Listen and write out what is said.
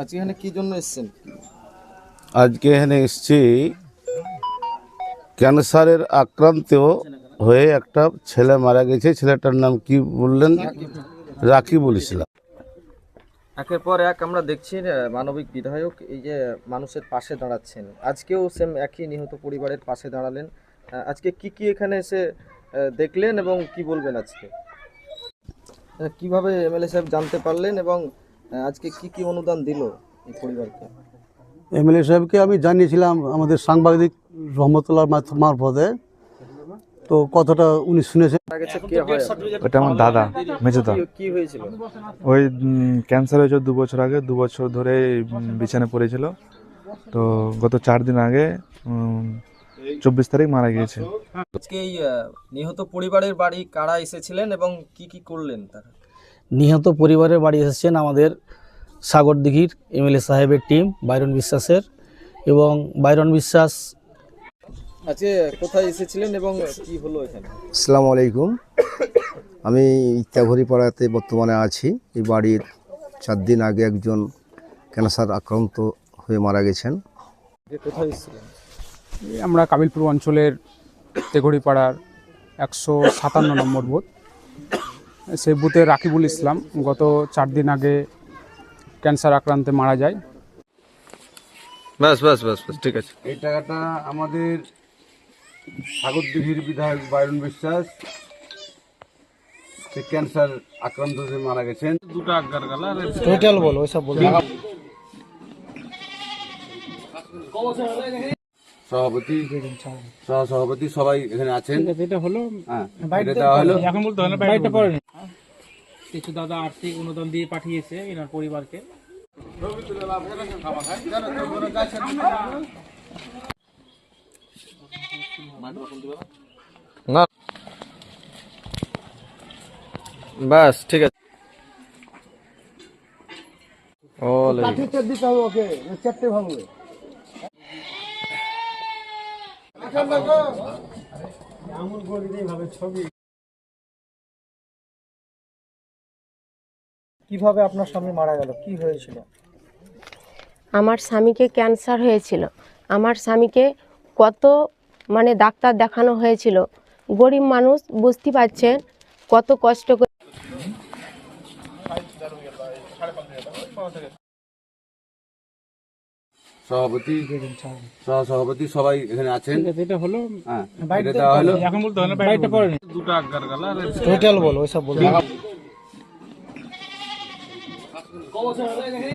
আজকে এখানে কি জন্য এসেছেন? আজকে এখানে এসছি ক্যান্সারের আক্রান্ত হয়ে একটা ছেলে মারা গেছে। ছেলেটার নাম কি বললেন? রাকিবুল ইসলাম একের পর এক আমরা দেখছি মানবিক বিধায়ক এই যে মানুষের পাশে দাঁড়াচ্ছেন। আজকেও সেম একই নিহত পরিবারের পাশে দাঁড়ালেন। আজকে কি কি এখানে এসে দেখলেন এবং কি বলবেন আজকে? কীভাবে এমএলএ সাহেব জানতে পারলেন এবং আজকে কি কি অনুদান দিল এই পরিবারকে? এমএলএ সাহেবকে আমি জানিয়েছিলাম আমাদের সাংবাদিক রহমতুল্লাহ মার- মারফতে। তো কতটা উনি শুনেছেন। হয়? ওটা আমার দাদা মেজদা। কি- কি হয়েছিল? ওই ক্যান্সার হয়েছিল দু বছর আগে দু বছর ধরে বিছানে পড়েছিল। তো গত চার দিন আগে চব্বিশ তারিখ মারা গিয়েছে। আজকে এই নিহত পরিবারের বাড়ি কারা এসেছিলেন এবং কি কি করলেন তারা? নিহত পরিবারের বাড়ি এসেছেন আমাদের সাগরদিঘির এমএলএ সাহেবের টিম বাইরন বিশ্বাসের এবং বাইরন বিশ্বাস আজকে কোথায় এসেছিলেন এবং কি হলো এখানে? আসসালামু আলাইকুম। আমি ইত্যাঘরি পাড়াতে বর্তমানে আছি। এই বাড়ির চার দিন আগে একজন ক্যান্সার আক্রান্ত হয়ে মারা গেছেন। কোথায় এসেছিলেন? আমরা কামিলপুর অঞ্চলের তেঘড়িপাড়ার একশো সাতান্ন নম্বর বুথ। সেই বুথে রাকিবুল ইসলাম। গত চার দিন আগে ক্যান্সার আক্রান্তে মারা যায়। বাস বাস বাস বাস ঠিক আছে। এই টাকাটা আমাদের সাগরদিঘির বিধায়ক বাইরন বিশ্বাস সে ক্যান্সার আক্রান্ত হয়ে মারা গেছেন। টোটাল বলো ওইসব বলো সভাপতি সহ সভাপতি সবাই এখানে আছেন। এটা হলো হ্যাঁ হলো। এখন বলতে হবে বাড়িটা পড়েনি। কিছু দাদা আর্থিক অনুদান দিয়ে পাঠিয়েছে এনার পরিবারকে। না। বাস ঠিক আছে। ওলে কীভাবে আপনার স্বামী মারা গেল? কি হয়েছিল? আমার স্বামীকে ক্যান্সার হয়েছিল। আমার স্বামীকে কত মানে ডাক্তার দেখানো হয়েছিল। গরিব মানুষ বুঝতে পারছেন কত কষ্ট করে সভাপতি সহ সভাপতি সবাই এখানে আছেন। এটা হলো হ্যাঁ এটা হলো। এখন বলতে হবে বাড়িটা পড়েনি। টোটাল বলো ওইসব বলো